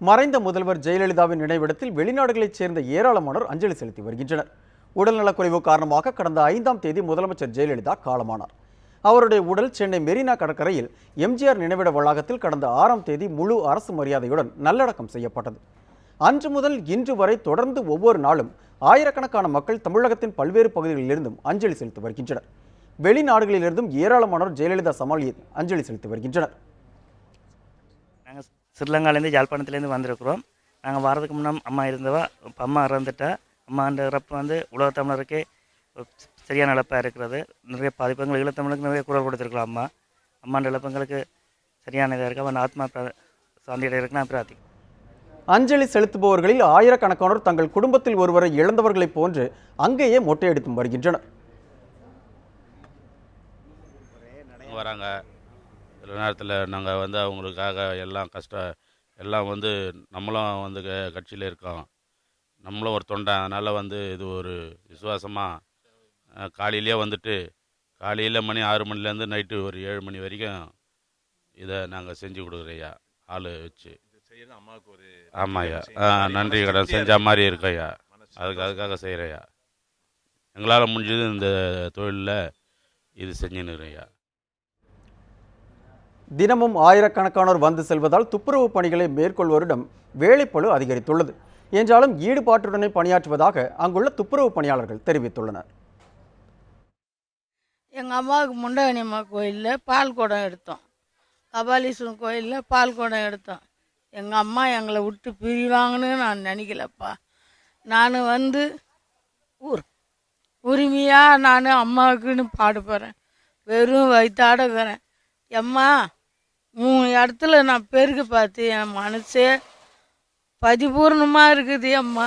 மறைந்த முதல்வர் ஜெயலலிதாவின் நினைவிடத்தில் வெளிநாடுகளைச் சேர்ந்த ஏராளமானோர் அஞ்சலி செலுத்தி வருகின்றனர். உடல்நலக்குறைவு காரணமாக கடந்த ஐந்தாம் தேதி முதலமைச்சர் ஜெயலலிதா காலமானார். அவருடைய உடல் சென்னை மெரினா கடற்கரையில் எம்ஜிஆர் நினைவிட வளாகத்தில் கடந்த ஆறாம் தேதி முழு அரசு மரியாதையுடன் நல்லடக்கம் செய்யப்பட்டது. அன்று முதல் இன்று வரை தொடர்ந்து ஒவ்வொரு நாளும் ஆயிரக்கணக்கான மக்கள் தமிழகத்தின் பல்வேறு பகுதிகளிலிருந்தும் அஞ்சலி செலுத்தி வருகின்றனர். வெளிநாடுகளிலிருந்தும் ஏராளமானோர் ஜெயலலிதா சமாளியில் அஞ்சலி செலுத்தி வருகின்றனர். ஸ்ரீலங்காலேருந்து யாழ்ப்பாணத்துலேருந்து வந்திருக்கிறோம். நாங்கள் வரதுக்கு முன்னாடி அம்மா இருந்தவா இப்போ அம்மா இறந்துட்டா. அம்மான்ற இறப்பு வந்து உலக தமிழருக்கே சரியான இழப்பாக இருக்கிறது. நிறைய பாதிப்புகள் ஈழத்தமிழுக்கு நிறைய குரல் கொடுத்துருக்கலாம் அம்மா. அம்மான்ற இழப்புங்களுக்கு சரியான இதாக இருக்குது அவன் ஆத்மா பிர- சாந்தியோட இருக்கு நான் பிரார்த்தி. அஞ்சலி செலுத்துபவர்களில் ஆயிரக்கணக்கானோர் தங்கள் குடும்பத்தில் ஒருவரை இழந்தவர்களைப் போன்று அங்கேயே மொட்டையடித்தும் வருகின்றனர். வராங்க. சில நேரத்தில் நாங்கள் வந்து அவங்களுக்காக எல்லாம் கஷ்டம் எல்லாம் வந்து நம்மளும் வந்து க- கட்சியில் இருக்கோம். நம்மளும் ஒரு தொண்டை. அதனால் வந்து இது ஒரு விசுவாசமாக காலையிலேயே வந்துட்டு காலையில் மணி ஆறு மணிலேருந்து நைட்டு ஒரு ஏழு மணி வரைக்கும் இதை நாங்கள் செஞ்சு கொடுக்குறோய்யா ஆள் வச்சு. செய்யறது அம்மாவுக்கு ஒரு ஆமாய்யா ஆ, நன்றி கடன் செஞ்ச. மாதிரி இருக்கையா அதுக்கு அதுக்காக செய்கிறேயா எங்களால் முடிஞ்சது இந்த தொழிலில் இது செஞ்சுன்னுறையா தினமும் ஆயிரக்கணக்கானோர் வந்து செல்வதால் துப்புரவு பணிகளை மேற்கொள்வோரிடம் வேலைப்பளு அதிகரித்துள்ளது. என்றாலும் ஈடுபாட்டுடனே பணியாற்றுவதாக அங்குள்ள துப்புரவு பணியாளர்கள் தெரிவித்துள்ளனர். எங்கள் அம்மாவுக்கு முண்டகனியம்மா கோயிலில் பால் குடம் எடுத்தோம். கபாலீஸ்வரன் கோயிலில் பால் குடம் எடுத்தோம். எங்கள் அம்மா எங்களை விட்டு பிரிவாங்கன்னு நான் நினைக்கலப்பா. நான் வந்து ஊர். உரிமையாக நான் அம்மாவுக்குன்னு பாடுபடுறேன். வெறும் வயிற்றாடுக்கிறேன் எம்மா மூணு இடத்துல நான் பெருக பார்த்து என் மனசே பதிபூர்ணமாக இருக்குது அம்மா.